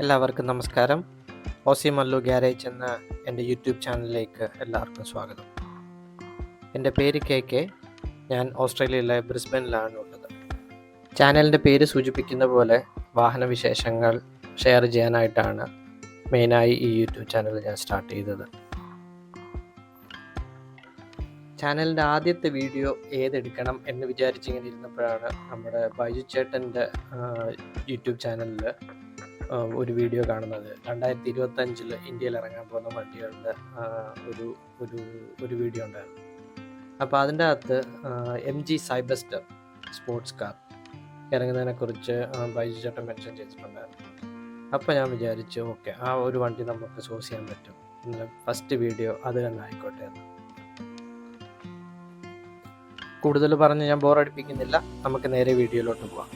എല്ലാവർക്കും നമസ്കാരം. Aussie Mallu garage എന്ന എന്റെ യൂട്യൂബ് ചാനലിലേക്ക് എല്ലാവർക്കും സ്വാഗതം. എന്റെ പേര് കെ കെ. ഞാൻ ഓസ്ട്രേലിയയിലെ ബ്രിസ്ബനിലാണ് ഉള്ളത്. ചാനലിന്റെ പേര് സൂചിപ്പിക്കുന്ന പോലെ വാഹന വിശേഷങ്ങൾ ഷെയർ ചെയ്യാനായിട്ടാണ് മെയിനായി ഈ യൂട്യൂബ് ചാനൽ ഞാൻ സ്റ്റാർട്ട് ചെയ്തത്. ചാനലിന്റെ ആദ്യത്തെ വീഡിയോ ഏതെടുക്കണം എന്ന് വിചാരിച്ചിങ്ങനെ ഇരുന്നപ്പോഴാണ് നമ്മുടെ ബൈജു ചേട്ടന്റെ യൂട്യൂബ് ചാനലിൽ ഒരു വീഡിയോ കാണുന്നത്. രണ്ടായിരത്തി ഇരുപത്തഞ്ചിൽ ഇന്ത്യയിൽ ഇറങ്ങാൻ പോകുന്ന വണ്ടികളുടെ ഒരു ഒരു ഒരു വീഡിയോ ഉണ്ടായിരുന്നു. അപ്പോൾ അതിന്റെ അകത്ത് M G cyberster sports car ഇറങ്ങുന്നതിനെക്കുറിച്ച് Baiju ചേട്ടൻ മെൻഷൻ ചെയ്തിട്ടുണ്ടായിരുന്നു. അപ്പോൾ ഞാൻ വിചാരിച്ചു ഓക്കെ ആ ഒരു വണ്ടി നമുക്ക് ചൂസ് ചെയ്യാൻ പറ്റും. ഫസ്റ്റ് വീഡിയോ അത് തന്നെ ആയിക്കോട്ടെ എന്ന്. കൂടുതൽ പറഞ്ഞ് ഞാൻ ബോറടിപ്പിക്കുന്നില്ല നമുക്ക് നേരെ വീഡിയോയിലോട്ട് പോവാം.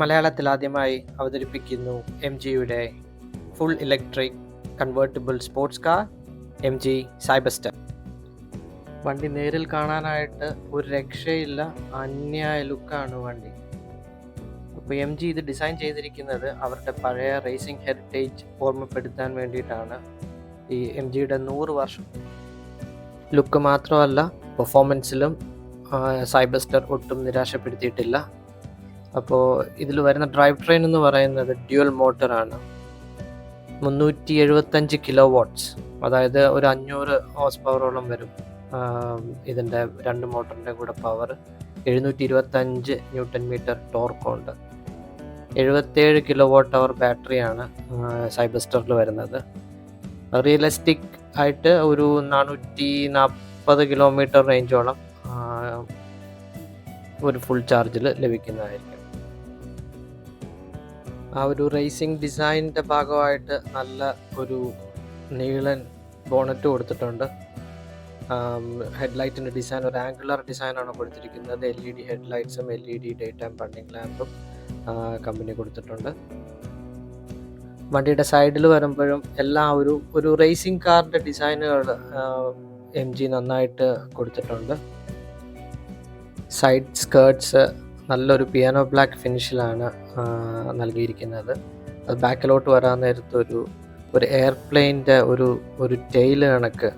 മലയാളത്തിൽ ആദ്യമായി അവതരിപ്പിക്കുന്നു എം ജിയുടെ full electric convertible sports car M G cyberster വണ്ടി നേരിൽ കാണാനായിട്ട് ഒരു രക്ഷയില്ല അന്യായ ലുക്കാണ് വണ്ടി. അപ്പോൾ എം ജി ഇത് ഡിസൈൻ ചെയ്തിരിക്കുന്നത് അവരുടെ പഴയ റേസിംഗ് ഹെറിറ്റേജ് ഓർമ്മപ്പെടുത്താൻ വേണ്ടിയിട്ടാണ്. ഈ എം ജിയുടെ നൂറ് വർഷം ലുക്ക് മാത്രമല്ല പെർഫോമൻസിലും സൈബസ്റ്റർ ഒട്ടും നിരാശപ്പെടുത്തിയിട്ടില്ല. അപ്പോൾ ഇതിൽ വരുന്ന ഡ്രൈവ് ട്രെയിൻ എന്ന് പറയുന്നത് ഡ്യുവൽ മോട്ടറാണ് മുന്നൂറ്റി എഴുപത്തഞ്ച് കിലോ വാട്ട്സ് അതായത് ഒരു അഞ്ഞൂറ് ഹോസ് പവറോളം വരും ഇതിന്റെ രണ്ട് മോട്ടറിന്റെ കൂടെ പവർ എഴുന്നൂറ്റി ഇരുപത്തഞ്ച് ന്യൂട്ടൺ മീറ്റർ ടോർക്കുണ്ട് എഴുപത്തേഴ് കിലോ വാട്ട് അവർ ബാറ്ററിയാണ് സൈബസ്റ്ററിൽ വരുന്നത്. റിയലിസ്റ്റിക് ആയിട്ട് ഒരു നാനൂറ്റി നാൽപ്പത് കിലോമീറ്റർ റേഞ്ചോളം ഒരു ഫുൾ ചാർജിൽ ലഭിക്കുന്നതായിരിക്കും. ആ ഒരു റേസിംഗ് ഡിസൈനിന്റെ ഭാഗമായിട്ട് നല്ല ഒരു നീളൻ ബോണറ്റ് കൊടുത്തിട്ടുണ്ട്. ഹെഡ്ലൈറ്റിന്റെ ഡിസൈൻ ഒരു ആംഗുലർ ഡിസൈനാണ് കൊടുത്തിരിക്കുന്നത്. L E D ഹെഡ്ലൈറ്റ്സും L E D day time ബണ്ണിങ് ലാമ്പും കമ്പനി കൊടുത്തിട്ടുണ്ട്. വണ്ടിയുടെ സൈഡിൽ വരുമ്പോഴും എല്ലാം ഒരു ഒരു റേസിംഗ് കാറിന്റെ ഡിസൈനുകൾ എം ജി നന്നായിട്ട് കൊടുത്തിട്ടുണ്ട്. സൈഡ് സ്കേർട്സ് നല്ലൊരു പിയാനോ ബ്ലാക്ക് ഫിനിഷിലാണ് നൽകിയിരിക്കുന്നത്. അത് ബാക്കിലോട്ട് വരാൻ നേരത്ത് ഒരു ഒരു എയർപ്ലെയിന്റെ ഒരു ഒരു ടെയിൽ കണക്ക്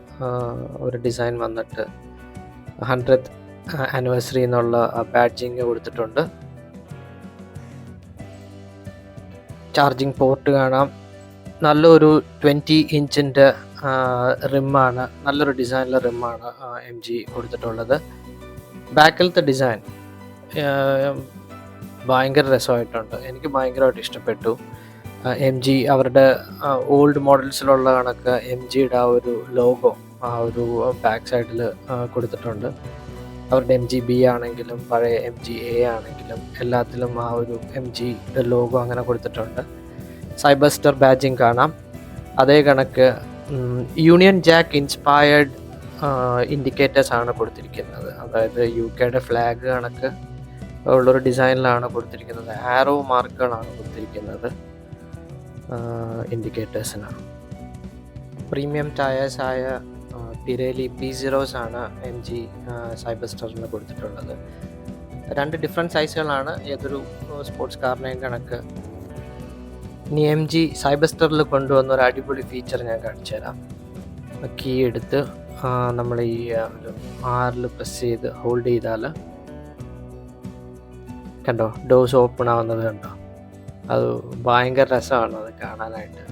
ഒരു ഡിസൈൻ വന്നിട്ട് ഹൺഡ്രഡ് ആനിവേഴ്സറി എന്നുള്ള ബാഡ്ജിങ് കൊടുത്തിട്ടുണ്ട്. ചാർജിങ് പോർട്ട് കാണാം. നല്ലൊരു ട്വന്റി ഇഞ്ചിന്റെ റിമ്മാണ് നല്ലൊരു ഡിസൈനിലെ റിമ്മാണ് എം ജി കൊടുത്തിട്ടുള്ളത്. ബാക്കിലത്തെ ഡിസൈൻ ഭയങ്കര രസമായിട്ടുണ്ട്. എനിക്ക് ഭയങ്കരമായിട്ട് ഇഷ്ടപ്പെട്ടു. എം ജി അവരുടെ ഓൾഡ് മോഡൽസിലുള്ള കണക്ക് എം ജിയുടെ ആ ഒരു ലോഗോ ആ ഒരു ബാക്ക് സൈഡിൽ കൊടുത്തിട്ടുണ്ട്. അവരുടെ എം ജി ബി ആണെങ്കിലും പഴയ എം ജി എ ആണെങ്കിലും എല്ലാത്തിലും ആ ഒരു എം ജി ലോഗോ അങ്ങനെ കൊടുത്തിട്ടുണ്ട്. സൈബർ സ്റ്റാർ ബാജിങ് കാണാം. അതേ കണക്ക് യൂണിയൻ ജാക്ക് ഇൻസ്പയർഡ് ഇൻഡിക്കേറ്റേഴ്സ് ആണ് കൊടുത്തിരിക്കുന്നത്. അതായത് യു കെയുടെ ഫ്ലാഗ് കണക്ക്. ഉള്ളൊരു ഡിസൈനിലാണ് കൊടുത്തിരിക്കുന്നത്. ആരോ മാർക്കുകളാണ് കൊടുത്തിരിക്കുന്നത്. ഇൻഡിക്കേറ്റേഴ്സിനാണ് പ്രീമിയം ടയേഴ്സ് ആയ പിരേലി പി സീറോസ് ആണ് എം ജി സൈബർ സ്റ്റാറിന് കൊടുത്തിട്ടുള്ളത്. രണ്ട് ഡിഫറെന്റ് സൈസുകളാണ് ഏതൊരു സ്പോർട്സ് കാറിനെയും കണക്ക്. ഇനി എം ജി സൈബർ സ്റ്ററിൽ കൊണ്ടുവന്ന ഒരു അടിപൊളി ഫീച്ചർ ഞാൻ കാണിച്ചു തരാം കീ എടുത്ത് നമ്മൾ ഈ ആറിൽ പ്രസ് ചെയ്ത് ഹോൾഡ് ചെയ്താൽ കണ്ടോ? ഡോസ് ഓപ്പൺ ആവുന്നത് കണ്ടോ? അത് ഭയങ്കര രസമാണ് അത് കാണാനായിട്ട്.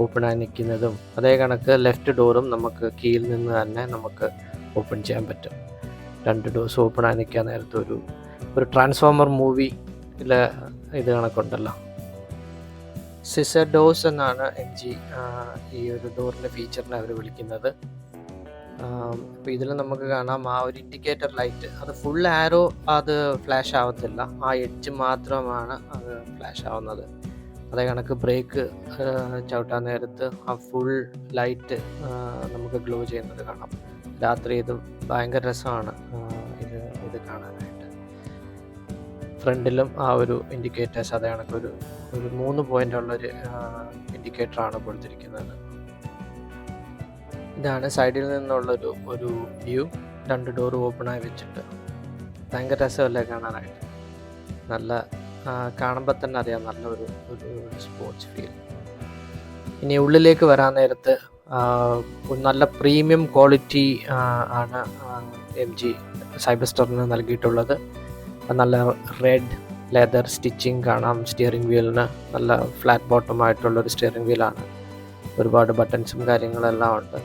ഓപ്പൺ ആയി നിൽക്കുന്നതും അതേ കണക്ക് ലെഫ്റ്റ് ഡോറും നമുക്ക് കീയിൽ നിന്ന് തന്നെ നമുക്ക് ഓപ്പൺ ചെയ്യാൻ പറ്റും. രണ്ട് ഡോസ് ഓപ്പൺ ആയി നിൽക്കാൻ നേരത്തെ ഒരു ഒരു ട്രാൻസ്ഫോമർ മൂവിയിലെ ഇത് കണക്കുണ്ടല്ലോ. സിസർ ഡോസ് എന്നാണ് എം ജി ഈ ഒരു ഡോറിന്റെ ഫീച്ചറിനെ അവർ വിളിക്കുന്നത്. അപ്പോൾ ഇതിൽ നമുക്ക് കാണാം ആ ഒരു ഇൻഡിക്കേറ്റർ ലൈറ്റ് അത് ഫുൾ ആരോ അത് ഫ്ലാഷ് ആവത്തില്ല. ആ എഡ്ജ് മാത്രമാണ് അത് ഫ്ലാഷ് ആവുന്നത്. അതേ കണക്ക് ബ്രേക്ക് ചവിട്ടാൻ നേരത്ത് ആ ഫുൾ ലൈറ്റ് നമുക്ക് ഗ്ലോ ചെയ്യുന്നത് കാണാം. രാത്രി ഇത് ഭയങ്കര രസമാണ് ഇത് ഇത് കാണാനായിട്ട്. ഫ്രണ്ടിലും ആ ഒരു ഇൻഡിക്കേറ്റേഴ്സ് അതേ കണക്ക് ഒരു ഒരു മൂന്ന് പോയിന്റ് ഉള്ളൊരു ഇൻഡിക്കേറ്ററാണ് കൊടുത്തിരിക്കുന്നത്. ഇതാണ് സൈഡിൽ നിന്നുള്ളൊരു ഒരു വ്യൂ. രണ്ട് ഡോർ ഓപ്പണായി വെച്ചിട്ട്. ഭയങ്കര രസമല്ലേ കാണാനായിട്ട്. നല്ല കാണുമ്പോൾ തന്നെ അറിയാം നല്ല ഒരു ഒരു സ്പോർട്സ് ഫീൽ ഇനി ഉള്ളിലേക്ക് വരാൻ നേരത്ത് നല്ല പ്രീമിയം ക്വാളിറ്റി ആണ് എം ജി സൈബസ്റ്ററിന് നൽകിയിട്ടുള്ളത്. നല്ല റെഡ് ലെതർ സ്റ്റിച്ചിങ് കാണാം സ്റ്റിയറിംഗ് വീലിന് നല്ല ഫ്ലാറ്റ് ബോട്ടമായിട്ടുള്ള ഒരു സ്റ്റിയറിംഗ് വീലാണ് ഒരുപാട് ബട്ടൺസും കാര്യങ്ങളെല്ലാം ഉണ്ട്.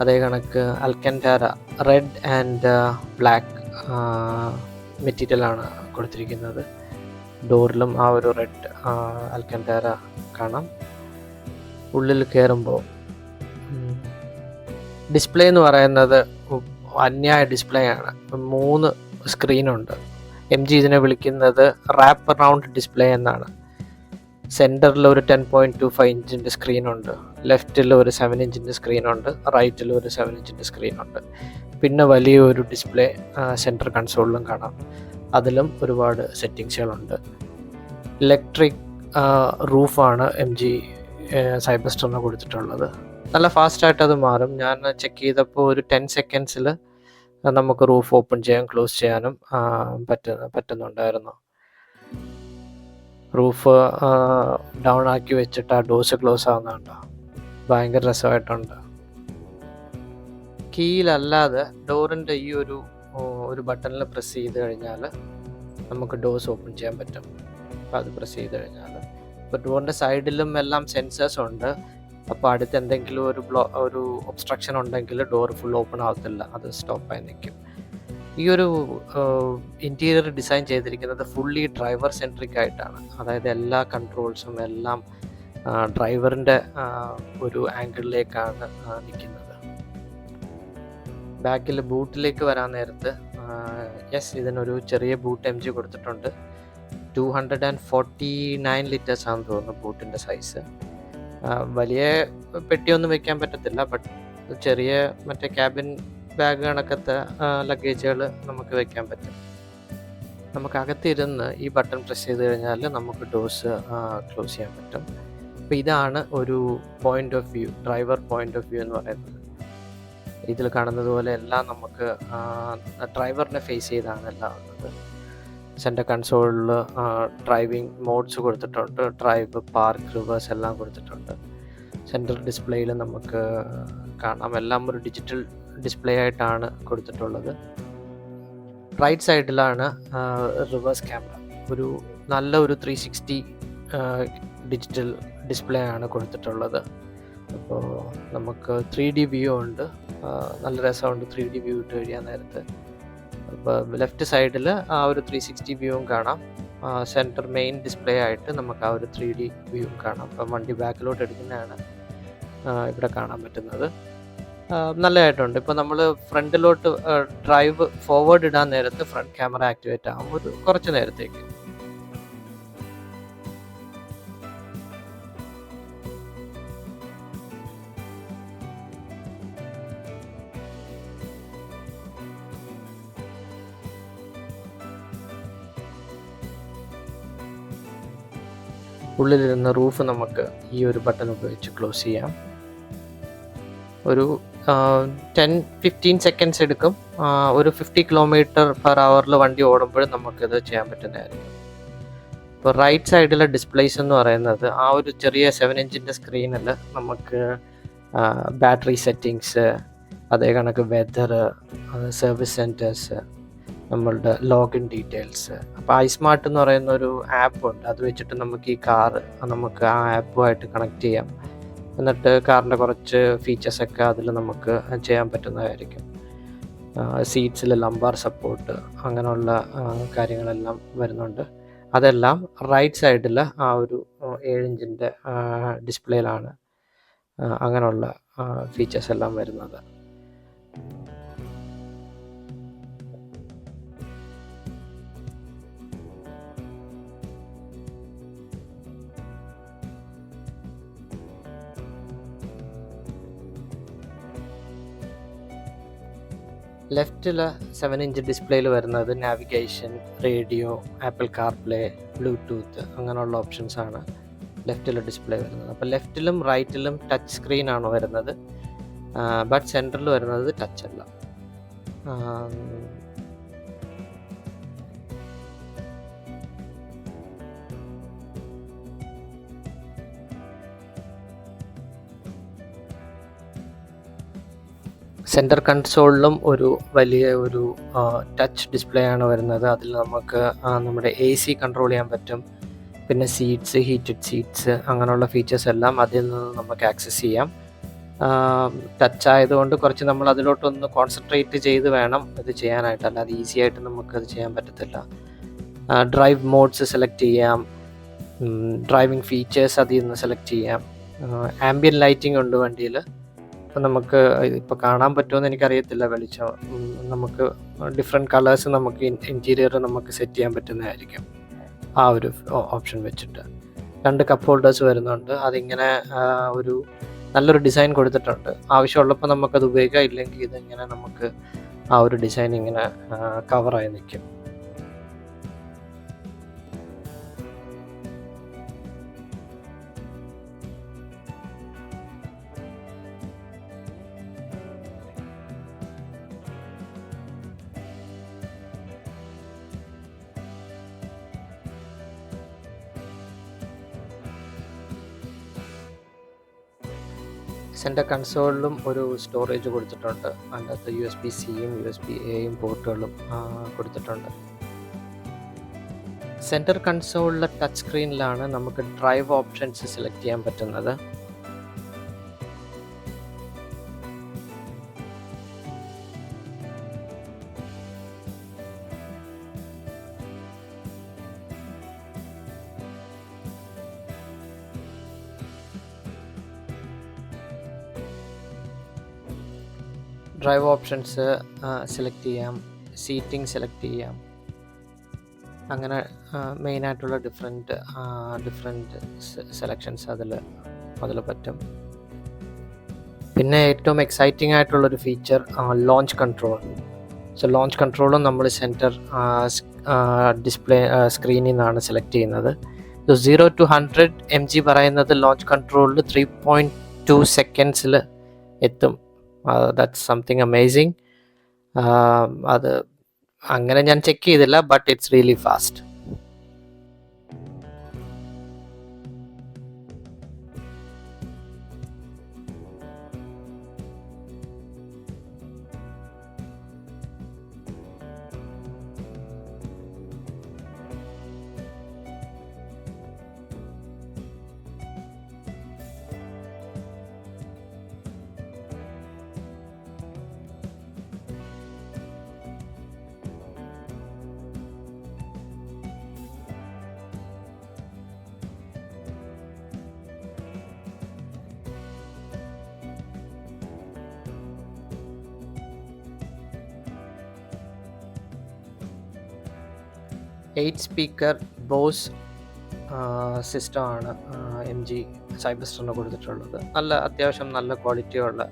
അതേ കണക്ക് അൽക്കൻഡാര റെഡ് ആൻഡ് ബ്ലാക്ക് മെറ്റീരിയലാണ് കൊടുത്തിരിക്കുന്നത്. ഡോറിലും ആ ഒരു റെഡ് അൽക്കൻഡാര കാണാം. ഉള്ളിൽ കയറുമ്പോൾ ഡിസ്പ്ലേ എന്ന് പറയുന്നത് അന്യായ ഡിസ്പ്ലേ ആണ്. മൂന്ന് സ്ക്രീനുണ്ട് എം ജി ഇതിനെ വിളിക്കുന്നത് റാപ്പ് റൗണ്ട് ഡിസ്പ്ലേ എന്നാണ്. സെന്ററിൽ ഒരു ടെൻ പോയിന്റ് ടു ഫൈവ് ഇഞ്ചിന്റെ സ്ക്രീനുണ്ട് ലെഫ്റ്റിൽ ഒരു സെവൻ ഇഞ്ചിന്റെ സ്ക്രീനുണ്ട് റൈറ്റിൽ ഒരു സെവൻ ഇഞ്ചിന്റെ സ്ക്രീനുണ്ട്. പിന്നെ വലിയൊരു ഡിസ്പ്ലേ സെന്റർ കൺസോളിലും കാണാം. അതിലും ഒരുപാട് സെറ്റിങ്സുകളുണ്ട്. ഇലക്ട്രിക് റൂഫാണ് എം ജി സൈബസ്റ്ററിന് കൊടുത്തിട്ടുള്ളത്. നല്ല ഫാസ്റ്റായിട്ട് അത് മാറും. ഞാൻ ചെക്ക് ചെയ്തപ്പോൾ ഒരു ടെൻ സെക്കൻഡ്സിൽ നമുക്ക് റൂഫ് ഓപ്പൺ ചെയ്യാൻ ക്ലോസ് ചെയ്യാനും പറ്റുന്ന പറ്റുന്നുണ്ടായിരുന്നു. റൂഫ് ഡൗൺ ആക്കി വെച്ചിട്ട് ആ ഡോസ് ക്ലോസ് ആവുന്നുണ്ടോ ഭയങ്കര രസമായിട്ടുണ്ട്. കീയിലല്ലാതെ ഡോറിന്റെ ഈ ഒരു ഒരു ബട്ടണിൽ പ്രസ് ചെയ്ത് കഴിഞ്ഞാൽ നമുക്ക് ഡോസ് ഓപ്പൺ ചെയ്യാൻ പറ്റും. അപ്പോൾ അത് പ്രസ് ചെയ്ത് കഴിഞ്ഞാൽ. ഇപ്പോൾ ഡോറിന്റെ സൈഡിലും എല്ലാം സെൻസേഴ്സ് ഉണ്ട്. അപ്പോൾ അടുത്ത് എന്തെങ്കിലും ഒരു ബ്ലോ ഒരു ഒബ്സ്ട്രക്ഷൻ ഉണ്ടെങ്കിൽ ഡോർ ഫുൾ ഓപ്പൺ ആവത്തില്ല. അത് സ്റ്റോപ്പായി നിൽക്കും. ഈ ഒരു ഇന്റീരിയർ ഡിസൈൻ ചെയ്തിരിക്കുന്നത് ഫുള്ളി ഡ്രൈവർ സെൻട്രിക് ആയിട്ടാണ്. അതായത് എല്ലാ കൺട്രോൾസും എല്ലാം ഡ്രൈവറിന്റെ ഒരു ആംഗിളിലേക്കാണ് നിൽക്കുന്നത് ബാക്കിൽ ബൂട്ടിലേക്ക് വരാൻ നേരത്ത് യെസ് ഇതിനൊരു ചെറിയ ബൂട്ട് എം ജി കൊടുത്തിട്ടുണ്ട്. Two hundred and forty nine litres ആണെന്ന് തോന്നുന്നു ബൂട്ടിന്റെ സൈസ് വലിയ പെട്ടിയൊന്നും വെക്കാൻ പറ്റത്തില്ല ബട്ട് ചെറിയ മറ്റേ ക്യാബിൻ ബാഗ് കണക്കത്തെ ലഗേജുകൾ നമുക്ക് വെക്കാൻ പറ്റും. നമുക്ക് അകത്തിരുന്ന് ഈ ബട്ടൺ പ്രസ് ചെയ്ത് കഴിഞ്ഞാൽ നമുക്ക് ഡോസ് ക്ലോസ് ചെയ്യാൻ പറ്റും. അപ്പോൾ ഇതാണ് ഒരു point of view driver point of view എന്ന് പറയുന്നത്. ഇതിൽ കാണുന്നത് പോലെ എല്ലാം നമുക്ക് ഡ്രൈവറിനെ ഫേസ് ചെയ്താണ് എല്ലാം ഉള്ളത്. സെന്റർ കൺസോളിൽ ഡ്രൈവിംഗ് മോഡ്സ് കൊടുത്തിട്ടുണ്ട് ഡ്രൈവ് പാർക്ക് റിവേഴ്സ് എല്ലാം കൊടുത്തിട്ടുണ്ട്. സെൻട്രൽ ഡിസ്പ്ലേയിൽ നമുക്ക് കാണാം. എല്ലാം ഒരു ഡിജിറ്റൽ ഡിസ്പ്ലേ ആയിട്ടാണ് കൊടുത്തിട്ടുള്ളത്. റൈറ്റ് സൈഡിലാണ് റിവേഴ്സ് ക്യാമറ ഒരു നല്ല ഒരു ത്രീ സിക്സ്റ്റി ഡിജിറ്റൽ ഡിസ്പ്ലേ ആണ് കൊടുത്തിട്ടുള്ളത്. അപ്പോൾ നമുക്ക് ത്രീ ഡി വ്യൂ ഉണ്ട്. നല്ല രസമുണ്ട് ത്രീ ഡി വ്യൂ ഇട്ട് കഴിയാൻ നേരത്ത്. അപ്പോൾ ലെഫ്റ്റ് സൈഡിൽ ആ ഒരു ത്രീ സിക്സ്റ്റി വ്യൂവും കാണാം. സെന്റർ മെയിൻ ഡിസ്പ്ലേ ആയിട്ട് നമുക്ക് ആ ഒരു ത്രീ ഡി വ്യൂവും കാണാം. അപ്പം വണ്ടി ബാക്കിലോട്ട് എടുക്കുന്നതാണ് ഇവിടെ കാണാൻ പറ്റുന്നത്. നല്ലതായിട്ടുണ്ട്. ഇപ്പോൾ നമ്മൾ ഫ്രണ്ടിലോട്ട് ഡ്രൈവ് ഫോർവേഡ് ഇടാൻ നേരത്ത് ഫ്രണ്ട് ക്യാമറ ആക്ടിവേറ്റ് ആകും ഒരു കുറച്ച് നേരത്തേക്ക് ഉള്ളിലിരുന്ന റൂഫ് നമുക്ക് ഈ ഒരു ബട്ടൺ ഉപയോഗിച്ച് ക്ലോസ് ചെയ്യാം. ഒരു ടെൻ ഫിഫ്റ്റീൻ സെക്കൻഡ്സ് എടുക്കും. ഒരു ഫിഫ്റ്റി കിലോമീറ്റർ പെർ അവറിൽ വണ്ടി ഓടുമ്പോഴും നമുക്കിത് ചെയ്യാൻ പറ്റുന്നതായിരിക്കും. ഇപ്പോൾ റൈറ്റ് സൈഡിലെ ഡിസ്പ്ലേസ് എന്ന് പറയുന്നത് ആ ഒരു ചെറിയ സെവൻ ഇഞ്ചിന്റെ സ്ക്രീനിൽ നമുക്ക് ബാറ്ററി സെറ്റിങ്സ് അതേ കണക്ക് വെതർ സർവീസ് സെന്റേഴ്സ് നമ്മളുടെ ലോഗിൻ ഡീറ്റെയിൽസ് അപ്പോൾ ഐസ്മാർട്ട് എന്ന് പറയുന്ന ഒരു ആപ്പ് ഉണ്ട്. അത് വെച്ചിട്ട് നമുക്ക് ഈ കാർ നമുക്ക് ആ ആപ്പുമായിട്ട് കണക്ട് ചെയ്യാം. എന്നിട്ട് കാറിന്റെ കുറച്ച് ഫീച്ചേഴ്സൊക്കെ അതിൽ നമുക്ക് ചെയ്യാൻ പറ്റുന്നതായിരിക്കും. സീറ്റ്സിൽ ലംബാർ സപ്പോർട്ട് അങ്ങനെയുള്ള കാര്യങ്ങളെല്ലാം വരുന്നുണ്ട്. അതെല്ലാം റൈറ്റ് സൈഡിൽ ആ ഒരു ഏഴിഞ്ചിന്റെ ഡിസ്പ്ലേയിലാണ് അങ്ങനെയുള്ള ഫീച്ചേഴ്സ് എല്ലാം വരുന്നത്. ലെഫ്റ്റിൽ സെവൻ ഇഞ്ച് ഡിസ്പ്ലേയിൽ വരുന്നത് navigation radio Apple CarPlay Bluetooth അങ്ങനെയുള്ള ഓപ്ഷൻസ് ആണ് ലെഫ്റ്റിലെ ഡിസ്പ്ലേ വരുന്നത്. അപ്പോൾ ലെഫ്റ്റിലും റൈറ്റിലും ടച്ച് സ്ക്രീൻ ആണ് വരുന്നത്. ബട്ട് സെന്ററിൽ വരുന്നത് ടച്ച് അല്ല. സെന്റർ കൺസോളിലും ഒരു വലിയ ഒരു ടച്ച് ഡിസ്പ്ലേ ആണ് വരുന്നത്. അതിൽ നമുക്ക് നമ്മുടെ എ സി കൺട്രോൾ ചെയ്യാൻ പറ്റും. പിന്നെ സീറ്റ്സ് ഹീറ്റഡ് സീറ്റ്സ് അങ്ങനെയുള്ള ഫീച്ചേഴ്സ് എല്ലാം അതിൽ നിന്ന് നമുക്ക് ആക്സസ് ചെയ്യാം. ടച്ച് ആയതുകൊണ്ട് കുറച്ച് നമ്മൾ അതിലോട്ടൊന്ന് കോൺസെൻട്രേറ്റ് ചെയ്ത് വേണം ഇത് ചെയ്യാനായിട്ട്. അല്ലാതെ ഈസി ആയിട്ട് നമുക്ക് അത് ചെയ്യാൻ പറ്റത്തില്ല. ഡ്രൈവ് മോഡ്സ് സെലക്ട് ചെയ്യാം. ഡ്രൈവിംഗ് ഫീച്ചേഴ്സ് അതിൽ നിന്ന് സെലക്ട് ചെയ്യാം. ആംബിയൻ ലൈറ്റിംഗ് ഉണ്ട് വണ്ടിയിൽ. അപ്പം നമുക്ക് ഇപ്പോൾ കാണാൻ പറ്റുമെന്ന് എനിക്കറിയത്തില്ല വെളിച്ചം. നമുക്ക് ഡിഫറെന്റ് കളേഴ്സ് നമുക്ക് ഇന്റീരിയർ നമുക്ക് സെറ്റ് ചെയ്യാൻ പറ്റുന്നതായിരിക്കും. ആ ഒരു ഓപ്ഷൻ വെച്ചിട്ട്. രണ്ട് കപ്പ് ഹോൾഡേഴ്സ് വരുന്നുണ്ട്. അതിങ്ങനെ ഒരു നല്ലൊരു ഡിസൈൻ കൊടുത്തിട്ടുണ്ട്. ആവശ്യമുള്ളപ്പോൾ നമുക്കത് ഉപയോഗിക്കാം. ഇല്ലെങ്കിൽ ഇതിങ്ങനെ നമുക്ക് ആ ഒരു ഡിസൈൻ ഇങ്ങനെ കവറായി നിൽക്കും. സെന്റർ കൺസോളിലും ഒരു സ്റ്റോറേജ് കൊടുത്തിട്ടുണ്ട്. അതിനകത്ത് യു എസ് ബി സിയും യു എസ് ബി എയും പോർട്ടുകളും കൊടുത്തിട്ടുണ്ട്. സെന്റർ കൺസോളിലെ ടച്ച് സ്ക്രീനിലാണ് നമുക്ക് ഡ്രൈവ് ഓപ്ഷൻസ് സെലക്ട് ചെയ്യാൻ പറ്റുന്നത്. ഡ്രൈവ് ഓപ്ഷൻസ് സെലക്ട് ചെയ്യാം. സീറ്റിംഗ് സെലക്ട് ചെയ്യാം. അങ്ങനെ മെയിനായിട്ടുള്ള ഡിഫറെന്റ് ഡിഫറെന്റ് സെലക്ഷൻസ് അതിൽ അതിൽ പറ്റും. പിന്നെ ഏറ്റവും എക്സൈറ്റിംഗ് ആയിട്ടുള്ളൊരു feature launch control so launch കൺട്രോളും നമ്മൾ സെന്റർ ഡിസ്പ്ലേ സ്ക്രീനിൽ നിന്നാണ് സെലക്ട് ചെയ്യുന്നത്. So zero to hundred M G പറയുന്നത് ലോഞ്ച് കൺട്രോളിൽ ത്രീ പോയിന്റ് ടു സെക്കൻഡ്സിൽ എത്തും. ദാറ്റ്സ് സംതിങ് അമേസിങ് അത് അങ്ങനെ ഞാൻ ചെക്ക് ചെയ്തില്ല but it's really fast eight speaker Bose സിസ്റ്റമാണ് എം ജി സൈബസ്റ്ററിന് കൊടുത്തിട്ടുള്ളത്. നല്ല അത്യാവശ്യം നല്ല ക്വാളിറ്റിയുള്ള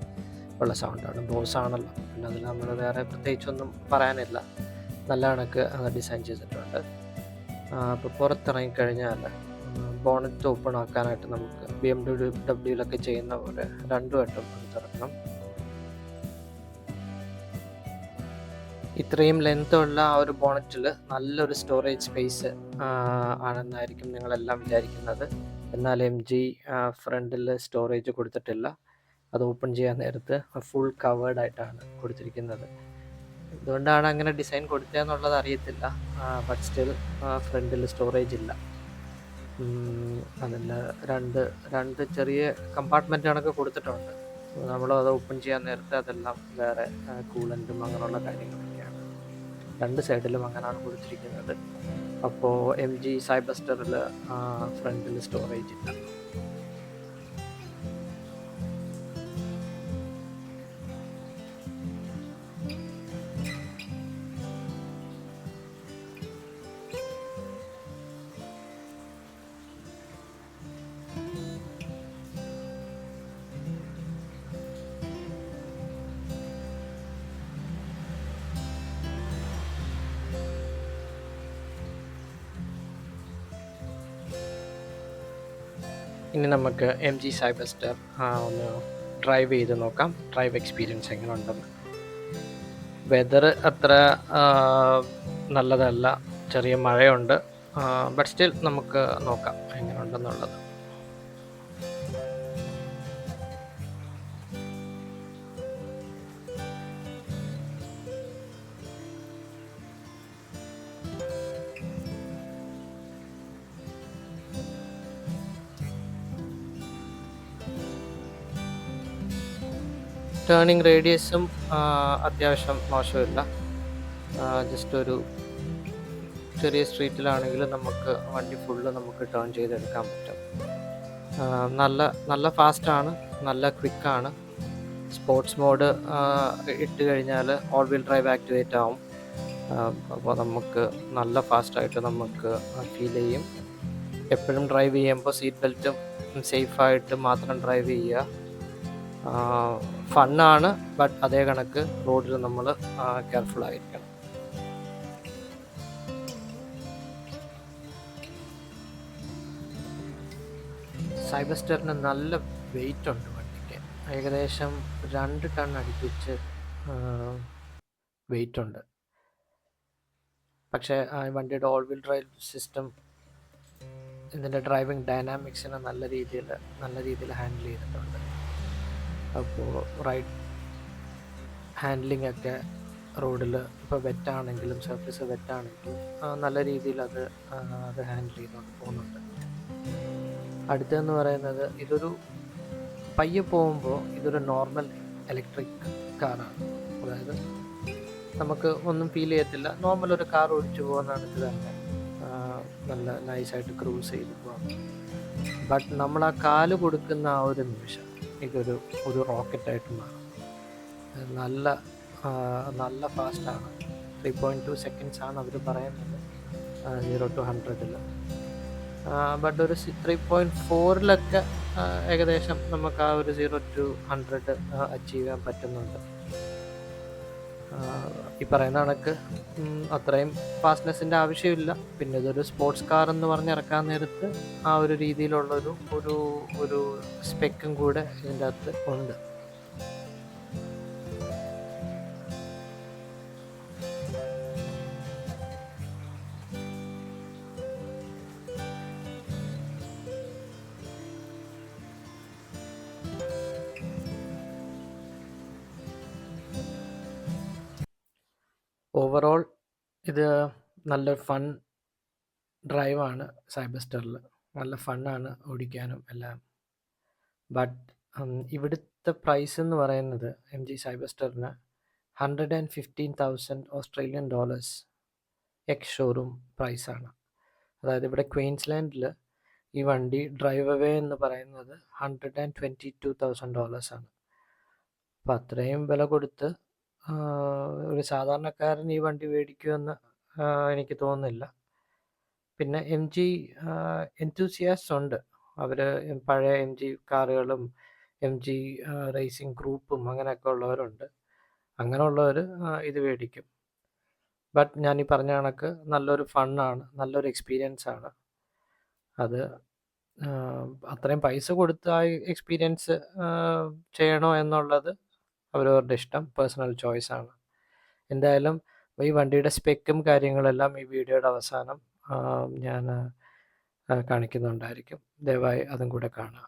ഉള്ള സൗണ്ടാണ്. ബോസ് ആണല്ലോ പിന്നെ അതിൽ നമ്മൾ വേറെ പ്രത്യേകിച്ചൊന്നും പറയാനില്ല. നല്ല കണക്ക് ഡിസൈൻ ചെയ്തിട്ടുണ്ട്. അപ്പോൾ പുറത്തിറങ്ങിക്കഴിഞ്ഞാൽ ബോണറ്റ് ഓപ്പൺ ആക്കാനായിട്ട് നമുക്ക് ബി എം ഡബ്ല്യു ഡബ്ല്യൂലൊക്കെ ചെയ്യുന്ന പോലെ രണ്ടു വട്ടം അത് ഇത്രയും ലെങ്ത്തുള്ള ആ ഒരു ബോണറ്റിൽ നല്ലൊരു സ്റ്റോറേജ് സ്പേസ് ആണെന്നായിരിക്കും നിങ്ങളെല്ലാം വിചാരിക്കുന്നത്. എന്നാൽ എം ജി ഫ്രണ്ടിൽ സ്റ്റോറേജ് കൊടുത്തിട്ടില്ല. അത് ഓപ്പൺ ചെയ്യാൻ നേരത്ത് ഫുൾ കവേർഡ് ആയിട്ടാണ് കൊടുത്തിരിക്കുന്നത്. അതുകൊണ്ടാണ് അങ്ങനെ ഡിസൈൻ കൊടുത്തതെന്നുള്ളത് അറിയത്തില്ല. ബട്ട് സ്റ്റിൽ ഫ്രണ്ടിൽ സ്റ്റോറേജ് ഇല്ല. അതിൽ രണ്ട് രണ്ട് ചെറിയ കമ്പാർട്ട്മെന്റ് കണക്ക് കൊടുത്തിട്ടുണ്ട്. നമ്മൾ അത് ഓപ്പൺ ചെയ്യാൻ നേരത്തെ അതെല്ലാം വേറെ കൂളന്റും അങ്ങനെയുള്ള കാര്യങ്ങളൊക്കെയാണ് രണ്ട് സൈഡിലും അങ്ങനെയാണ് കൊടുത്തിരിക്കുന്നത്. അപ്പോൾ എം ജി സൈബസ്റ്ററിൽ ഫ്രണ്ടിൽ സ്റ്റോറേജ് ഇല്ല ഇനി നമുക്ക് എം ജി സൈബസ്റ്റർ ഒന്ന് ഡ്രൈവ് ചെയ്ത് നോക്കാം. ഡ്രൈവ് എക്സ്പീരിയൻസ് എങ്ങനെ ഉണ്ടെന്ന് വെതർ അത്ര നല്ലതല്ല. ചെറിയ മഴയുണ്ട്. ബട്ട് സ്റ്റിൽ നമുക്ക് നോക്കാം എങ്ങനെ ഉണ്ടെന്നുള്ളത് ടേണിംഗ് റേഡിയസും അത്യാവശ്യം മോശമില്ല. ജസ്റ്റ് ഒരു ചെറിയ സ്ട്രീറ്റിലാണെങ്കിൽ നമുക്ക് വണ്ടി ഫുള്ള് നമുക്ക് ടേൺ ചെയ്തെടുക്കാൻ പറ്റും. നല്ല നല്ല ഫാസ്റ്റാണ് നല്ല ക്വിക്കാണ് സ്പോർട്സ് മോഡ് ഇട്ട് കഴിഞ്ഞാൽ ഓൾ വീൽ ഡ്രൈവ് ആക്ടിവേറ്റ് ആവും. അപ്പോൾ നമുക്ക് നല്ല ഫാസ്റ്റായിട്ട് നമുക്ക് ഫീൽ ചെയ്യും. എപ്പോഴും ഡ്രൈവ് ചെയ്യുമ്പോൾ സീറ്റ് ബെൽറ്റും സേഫായിട്ട് മാത്രം ഡ്രൈവ് ചെയ്യുക. ഫണ്ണാണ് ബട്ട് അതേ കണക്ക് റോഡിൽ നമ്മൾ കെയർഫുൾ ആയിരിക്കണം. സൈബർ സ്റ്റെറിന് നല്ല വെയിറ്റ് ഉണ്ട് വണ്ടിക്ക്. ഏകദേശം രണ്ട് ടൺ അടുപ്പിച്ച് വെയിറ്റ് ഉണ്ട്. പക്ഷേ വണ്ടിയുടെ ഓൾ വീൽ ഡ്രൈവ് സിസ്റ്റം ഇതിന്റെ ഡ്രൈവിംഗ് ഡൈനാമിക്സിനെ നല്ല രീതിയിൽ നല്ല രീതിയിൽ ഹാൻഡിൽ ചെയ്തിട്ടുണ്ട്. അപ്പോൾ റൈഡ് ഹാൻഡ്ലിംഗ് ഒക്കെ റോഡിൽ ഇപ്പോൾ വെറ്റാണെങ്കിലും സർഫസ് വെറ്റാണെങ്കിലും നല്ല രീതിയിൽ അത് അത് ഹാൻഡിൽ ചെയ്തുകൊണ്ട് പോകുന്നുണ്ട്. അടുത്തതെന്ന് പറയുന്നത് ഇതൊരു പയ്യെ പോകുമ്പോൾ ഇതൊരു നോർമൽ ഇലക്ട്രിക് കാറാണ് അതായത് നമുക്ക് ഒന്നും ഫീൽ ചെയ്യത്തില്ല. നോർമൽ ഒരു കാർ ഓടിച്ചു പോകുന്നതാണ് ഇത് തന്നെ. നല്ല നൈസായിട്ട് ക്രൂസ് ചെയ്ത് പോകാം. ബട്ട് നമ്മൾ ആ കാൽ കൊടുക്കുന്ന ആ ഒരു നിമിഷം ഇതൊരു ഒരു റോക്കറ്റായിട്ട് മാറും. നല്ല നല്ല ഫാസ്റ്റാണ്. ത്രീ പോയിന്റ് ടു സെക്കൻഡ്സ് ആണ് അവർ പറയുന്നത്. സീറോ ടു ഹൺഡ്രഡിൽ ബട്ട് ഒരു ത്രീ പോയിന്റ് ഫോറിലൊക്കെ ഏകദേശം നമുക്ക് ആ ഒരു സീറോ ടു ഹൺഡ്രഡ് അച്ചീവ് ചെയ്യാൻ പറ്റുന്നുണ്ട്. ഈ പറയുന്ന കണക്ക് അത്രയും ഫാസ്റ്റ്നെസ്സിന്റെ ആവശ്യമില്ല. പിന്നെ ഇതൊരു സ്പോർട്സ് കാർ എന്ന് പറഞ്ഞ് ഇറക്കാൻ നേരത്ത് ആ ഒരു രീതിയിലുള്ളൊരു ഒരു ഒരു സ്പെക്കും കൂടെ ഇതിന്റെ അകത്ത് ഉണ്ട്. ഓവറോൾ ഇത് നല്ലൊരു ഫൺ ഡ്രൈവാണ് സൈബസ്റ്ററിൽ നല്ല ഫണ്ണാണ് ഓടിക്കാനും എല്ലാം. ബട്ട് ഇവിടുത്തെ പ്രൈസ് എന്ന് പറയുന്നത് M G സൈബസ്റ്ററിന് hundred and fifteen thousand Australian dollars ex showroom പ്രൈസാണ് അതായത് ഇവിടെ ക്വീൻസ്ലാൻഡിൽ ഈ വണ്ടി ഡ്രൈവ് അവേ എന്ന് പറയുന്നത് hundred and twenty two thousand ഡോളേഴ്സാണ് അപ്പം അത്രയും വില കൊടുത്ത് ഒരു സാധാരണക്കാരൻ ഈ വണ്ടി മേടിക്കുമെന്ന് എനിക്ക് തോന്നുന്നില്ല. പിന്നെ എം ജി എൻതൂസിയാസ്റ്റ് ഉണ്ട്. അവർ പഴയ എം ജി കാറുകളും എം ജി റേസിംഗ് ഗ്രൂപ്പും അങ്ങനെയൊക്കെ ഉള്ളവരുണ്ട്. അങ്ങനെയുള്ളവർ ഇത് മേടിക്കും. ബട്ട് ഞാൻ ഈ പറഞ്ഞ കണക്ക് നല്ലൊരു ഫണ്ണാണ് നല്ലൊരു എക്സ്പീരിയൻസ് ആണ് അത് അത്രയും പൈസ കൊടുത്ത് എക്സ്പീരിയൻസ് ചെയ്യണോ എന്നുള്ളത് അവരവരുടെ ഇഷ്ടം പേഴ്സണൽ ചോയ്സ് ആണ്. എന്തായാലും ഈ വണ്ടിയുടെ സ്പെക്കും കാര്യങ്ങളെല്ലാം ഈ വീഡിയോയുടെ അവസാനം ഞാൻ കാണിക്കുന്നുണ്ടായിരിക്കും. ദയവായി അതും കൂടെ കാണുക.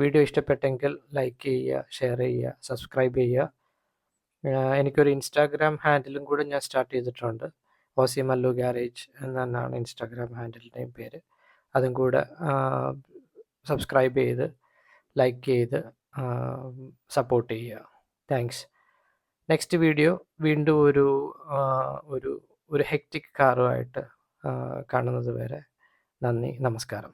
വീഡിയോ ഇഷ്ടപ്പെട്ടെങ്കിൽ ലൈക്ക് ചെയ്യുക ഷെയർ ചെയ്യുക സബ്സ്ക്രൈബ് ചെയ്യുക. എനിക്കൊരു ഇൻസ്റ്റാഗ്രാം ഹാൻഡിലും കൂടെ ഞാൻ സ്റ്റാർട്ട് ചെയ്തിട്ടുണ്ട്. ഓസി മല്ലു ഗാരേജ് എന്നാണ് ഇൻസ്റ്റാഗ്രാം ഹാൻഡിലിന്റെയും പേര്. അതും കൂടെ സബ്സ്ക്രൈബ് ചെയ്ത് ലൈക്ക് ചെയ്ത് സപ്പോർട്ട് ചെയ്യുക. താങ്ക്സ് നെക്സ്റ്റ് വീഡിയോ വീണ്ടും ഒരു ഒരു ഒരു ഹെക്റ്റിക് കാറുമായിട്ട് കാണുന്നത് വരെ നന്ദി. നമസ്കാരം.